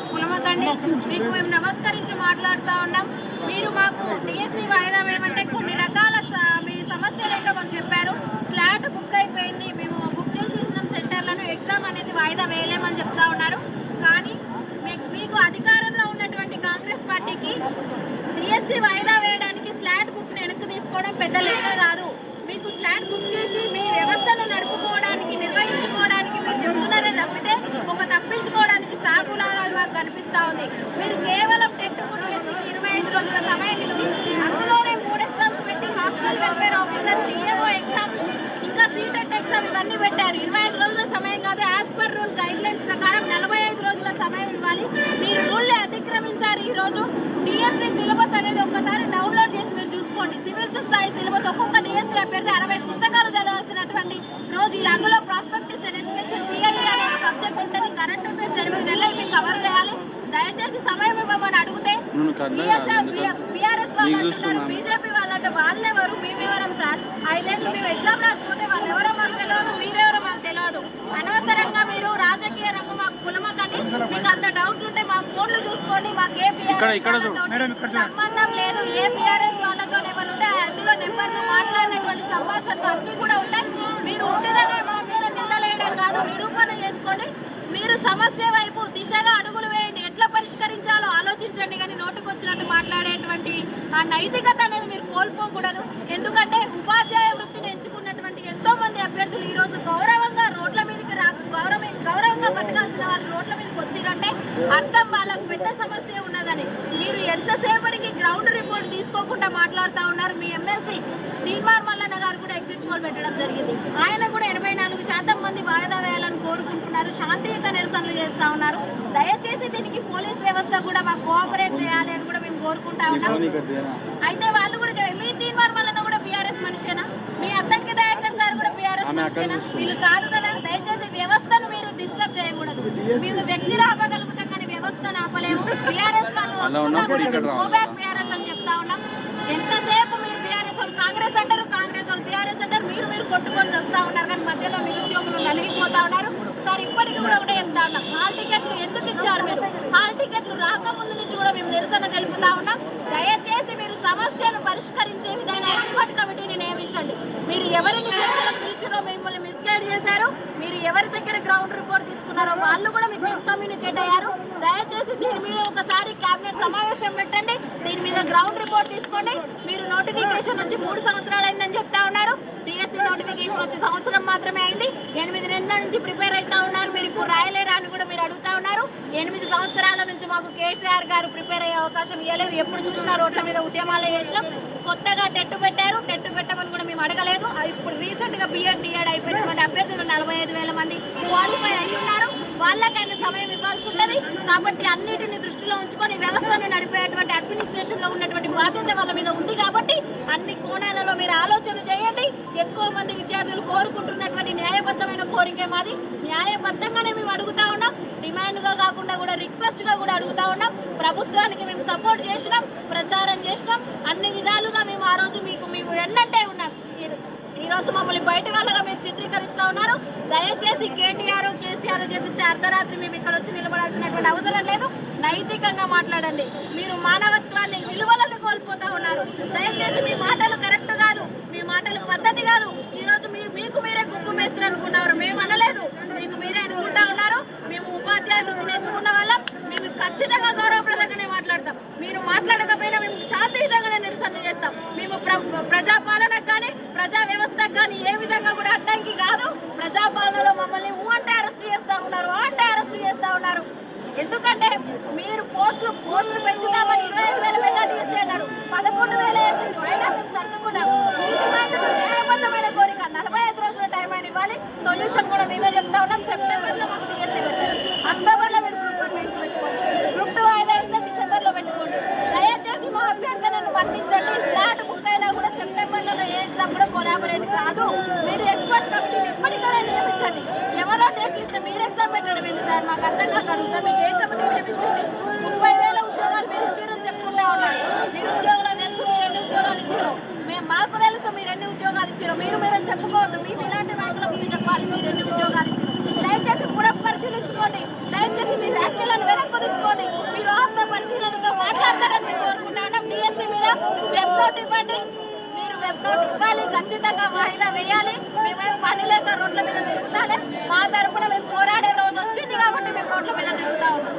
మీకు మేము నమస్కరించి మాట్లాడుతూ ఉన్నాం. మీరు మాకు డిఎస్సి వాయిదా వేయమంటే కొన్ని రకాల స- మీ సమస్యలు ఏంటో మాకు చెప్పారు. స్లాట్ బుక్ అయిపోయింది. మేము బుక్ చేసేసిన సెంటర్లను. ఎగ్జామ్ అనేది వాయిదా వేయలేమని చెప్తా ఉన్నారు. కానీ మీకు అధికారంలో ఉన్నటువంటి కాంగ్రెస్ పార్టీకి డిఎస్సి వాయిదా వేయడానికి స్లాట్ బుక్ వెనక్కి తీసుకోవడం పెద్ద లెక్క కాదు. మీకు స్లాట్ బుక్ చేసి మీ వ్యవస్థను నడుపుకో ఉంది. మీరు కేవలం టెట్ డిఎస్సికి ఇరవై ఐదు రోజుల సమయం ఇచ్చి అందులోనే మూడు ఎగ్జామ్స్ పెట్టి hostel welfare officer DAO exam ఇంకా సీటెట్ ఎగ్జామ్ ఇవన్నీ పెట్టారు. ఇరవై ఐదు రోజుల సమయం కాదు as per rule guidelines ప్రకారం నలభై ఐదు రోజుల సమయం ఇవ్వాలి. మీరు రూల్ని అతిక్రమించారు ఈరోజు. రోజు డిఎస్సి సిలబస్ అనేది ఒక్కసారి డౌన్లోడ్ చేసి మీరు చూసుకోండి. సివిల్స్ స్థాయి సిలబస్ ఒక్కొక్క డిఎస్సి అభ్యర్థి అరవై పుస్తకాలు చదవాల్సినటువంటి రోజు ఈ అందులో ప్రాస్పెక్టివ్స్ ఎడ్యుకేషన్ పిఐఈ అనే సబ్జెక్ట్ ఉంటుంది. కరెంట్ అఫేర్స్ ఎనిమిది నెలలు మీరు కవర్ చేయాలి. దయచేసి సమయం ఇవ్వమని అడిగితే. బీఆర్ఎస్ వాళ్ళు అంటున్నారు. బీజేపీ వాళ్ళంటే వాళ్ళెవరు మేమెవరం సార్ ఐదేళ్ళు మేము ఎగ్జామ్ రాసిపోతే వాళ్ళు ఎవరో మాకు తెలియదు మీరెవరో మాకు తెలియదు అనవసరంగా మీరు రాజకీయ రంగం మాకు కులమకండి మీకు అంత డౌట్ ఉంటే మా ఫోన్లు చూసుకోండి మాకు ఏ. వాళ్ళతోటి సంబంధం లేదు ఏ పిఆర్ఎస్ వాళ్ళతో ఏమైనా ఉంటే అందులో నెంబర్లు మాట్లాడినటువంటి సంభాషణలు అన్నీ కూడా ఉంటాయి మీరు ఉంటుందనే మా మీద నిందలేయడం కాదు నిరూపణ చేసుకోండి మీరు సమస్య వైపు పరిష్కరించాలో ఆలోచించండి కానీ నోటుకొచ్చినట్టు మాట్లాడేటువంటి ఆ నైతికత అనేది మీరు కోల్పోకూడదు. ఎందుకంటే ఉపాధ్యాయ వృత్తిని ఎంచుకున్నటువంటి ఎంతో మంది అభ్యర్థులు ఈరోజు గౌరవంగా రోడ్ల మీదకి రా గౌరవ గౌరవంగా బతకాల్సిన వాళ్ళు రోడ్ల మీదకి వచ్చిరంటే అర్థం వాళ్ళకు పెద్ద సమస్య ఉన్నదని. మీరు ఎంతసేపటికి గ్రౌండ్ రిపోర్ట్ తీసుకోకుండా మాట్లాడుతూ ఉన్నారు మీ ఎమ్మెల్సీ. తీన్మార్ మల్లన్న గారు కూడా ఎగ్జిట్ పోల్ పెట్టడం జరిగింది. ఆయన కూడా ఎనభై నాలుగు శాతం మంది వాయిదా వేయాలని కోరుకుంటున్నారు. శాంతియుత నిరసనలు చేస్తా ఉన్నారు. దయచేసి దీనికి పోలీస్ వ్యవస్థ కూడా మాకు కోఆపరేట్ చేయాలి అని కూడా మేము కోరుకుంటా ఉన్నాం. అయితే వాళ్ళు కూడా. మీ తీన్మార్ మల్లన్న కూడా బీఆర్ఎస్ మనిషేనా? మీ అద్దంకి దయాకర్ సార్ కూడా బీఆర్ఎస్ మనిషేనా. వీళ్ళు కాదు కదా? దయచేసి వ్యవస్థను మీరు డిస్టర్బ్ చేయకూడదు. మీరు వ్యక్తిని ఆపగలుగుతాం కానీ వ్యవస్థను ఆపలేము. బీఆర్ఎస్ వాళ్ళు అలా ఉన్నప్పుడు ఇక్కడ వస్తున్నా రావాలి. బ్యాక్ బీఆర్ఎస్ అని చెప్తా ఉన్నాం. ఎంతసేపు మీరు బీఆర్ఎస్ వాళ్ళు కాంగ్రెస్ అంటారు కాంగ్రెస్ వాళ్ళు బీఆర్ఎస్ అంటారు మీరు మీరు కొట్టుకొని వస్తా ఉన్నారు కానీ మధ్యలో నిరుద్యోగులు నలిగిపోతా ఉన్నారు. సార్ ఇప్పటికీ కూడా ఒకటే చెప్తా ఉన్నాం హాల్ టికెట్లు ఎందుకు ఇచ్చారు మీరు? హాల్ టికెట్లు రాకముందు నుంచి కూడా మేము నిరసన తెలుపుతా ఉన్నాం. దయచేసి మీరు సమస్యను పరిష్కరించే విధంగా ఎక్స్పర్ట్ కమిటీని నియమించండి. మీరు ఎవరిని చర్చలకు పిలిచారో మిమ్మల్ని మిస్గైడ్ చేశారు? మీరు ఎవరి దగ్గర గ్రౌండ్ రిపోర్ట్ తీసుకున్నారో వాళ్ళు కూడా మీకు మిస్కమ్యూనికేట్ అయ్యారు. దయచేసి దీని మీద ఒకసారి కేబినెట్ సమావేశం పెట్టండి. దీని మీద గ్రౌండ్ రిపోర్ట్ తీసుకోండి. మీరు నోటిఫికేషన్ వచ్చి మూడు సంవత్సరాలు అయిందని చెప్తా ఉన్నారు. డిఎస్సీ నోటిఫికేషన్ వచ్చి సంవత్సరం మాత్రమే అయింది. ఎనిమిది నెలల నుంచి ప్రిపేర్ అవుతా ఉన్నారు. మీరు ఇప్పుడు రాయలేరా అని కూడా మీరు అడుగుతా ఉన్నారు. ఎనిమిది సంవత్సరాల నుంచి మాకు కేసీఆర్ గారు ప్రిపేర్ అయ్యే అవకాశం ఇవ్వలేదు ఎప్పుడు చూసినా రోడ్ల మీద ఉద్యమాలు చేసినాం. కొత్తగా టెట్టు పెట్టారు. టెట్టు పెట్టమని కూడా మేము అడగలేదు. ఇప్పుడు రీసెంట్గా బిఎడ్ డిఎడ్ అయిపోయినటువంటి అభ్యర్థులు నలభై ఐదు వేల మంది క్వాలిఫై అయి ఉన్నారు. వాళ్ళకైనా సమయం ఇవ్వాల్సి ఉంటుంది. కాబట్టి అన్నిటిని దృష్టిలో ఉంచుకొని వ్యవస్థను నడిపేటువంటి అడ్మినిస్ట్రేషన్లో ఉన్నటువంటి బాధ్యత వాళ్ళ మీద ఉంది కాబట్టి అన్ని కోణాలలో మీరు ఆలోచన చేయండి. ఎక్కువ మంది విద్యార్థులు కోరుకుంటున్నటువంటి న్యాయబద్ధమైన కోరికే మాది. న్యాయబద్ధంగానే మేము అడుగుతా ఉన్నాం. డిమాండ్గా కాకుండా కూడా రిక్వెస్ట్గా కూడా అడుగుతా ఉన్నాం. ప్రభుత్వానికి మేము సపోర్ట్ చేసినాం ప్రచారం చేసినాం. అన్ని విధాలుగా మేము ఆ రోజు మీకు మీకు ఎన్నంటే ఉన్నాం. ఈ- ఈ రోజు మమ్మల్ని బయట వాళ్ళగా దయచేసి కేటీఆర్ కేసీఆర్ చెప్పిస్తే అర్ధరాత్రి మేము ఇక్కడ వచ్చి నిలబడాల్సినటువంటి అవసరం లేదు. నైతికంగా మాట్లాడండి. మీరు మానవత్వాన్ని విలువలను కోల్పోతా ఉన్నారు. దయచేసి మీ మాటలు కరెక్ట్ కాదు. మీ మాటలు పద్ధతి కాదు. ఈ రోజు మీ మీకు మీరే గుంపు మేస్త్రి అనుకున్నారు మేము అనలేదు. మీకు మీరే అనుకుంటా ఉన్నారు. మేము ఉపాధ్యాయ వృత్తి నేర్చుకున్న వాళ్ళం. మేము ఖచ్చితంగా గౌరవప్రదంగానే మాట్లాడతాం. మీరు మాట్లాడకపోయినా మేము శాంతియుతంగానే నిరసన చేస్తాం. మేము ప్ర- ప్రజాపాలనకు కానీ ప్రజా వ్యవస్థకు కానీ ఏ విధంగా కూడా ప్రజాపాలనలో మమ్మల్ని ఊ అంటే అరెస్ట్ చేస్తా ఉన్నారు అంటే అరెస్ట్ చేస్తా ఉన్నారు. ఎందుకంటే మీరు పోస్టులు పోస్టులు పెంచుతామని ఇరవై ఐదు వేల మెగా ఇస్తే అన్నారు. పదకొండు వేల వేసారు అయినా మేము సర్దుకున్నాం. న్యాయబద్ధమైన కోరిక నలభై ఐదు రోజుల టైం అయినా ఇవ్వాలి. సొల్యూషన్ కూడా మేమే చెప్తా ఉన్నాం. సెప్టెంబర్లో మాకు ఎవరో టేకిస్తే మీరు ఎగ్జామ్ పెట్టడం ఏంటి సార్. మాకు అర్థం కాక అడుగుతా. మీకు ఏ కమిటీ లభించింది? ముప్పై వేల ఉద్యోగాలు మీరు ఇచ్చారని చెప్పుకుంటా ఉన్నారు. మీరు ఉద్యోగాలు తెలుసు మీరు ఎన్ని ఉద్యోగాలు ఇచ్చారు? మేము మాకు తెలుసు మీరు ఎన్ని ఉద్యోగాలు ఇచ్చారు. మీరు మీరు చెప్పుకోవద్దు. మీకు ఇలాంటి బ్యాంకుల గురించి చెప్పాలి. మీరు ఎన్ని ఉద్యోగాలు ఇచ్చారు? దయచేసి కూడా పరిశీలించుకోండి. దయచేసి మీ వ్యాఖ్యలను వెనక్కు తీసుకోండి. మీరు ఆత్మ పరిశీలనతో మాట్లాడతారని మేము కోరుకుంటా ఉన్నాం మీద వెబ్ ఇవ్వండి. ఇవ్వాలి. ఖచ్చితంగా వాయిదా వేయాలి. మేమేం పని లేక రోడ్ల మీద తిరుగుతాలే. మా తరపున మేము పోరాడే రోజు వచ్చింది కాబట్టి మేము రోడ్ల మీద తిరుగుతా ఉన్నాం.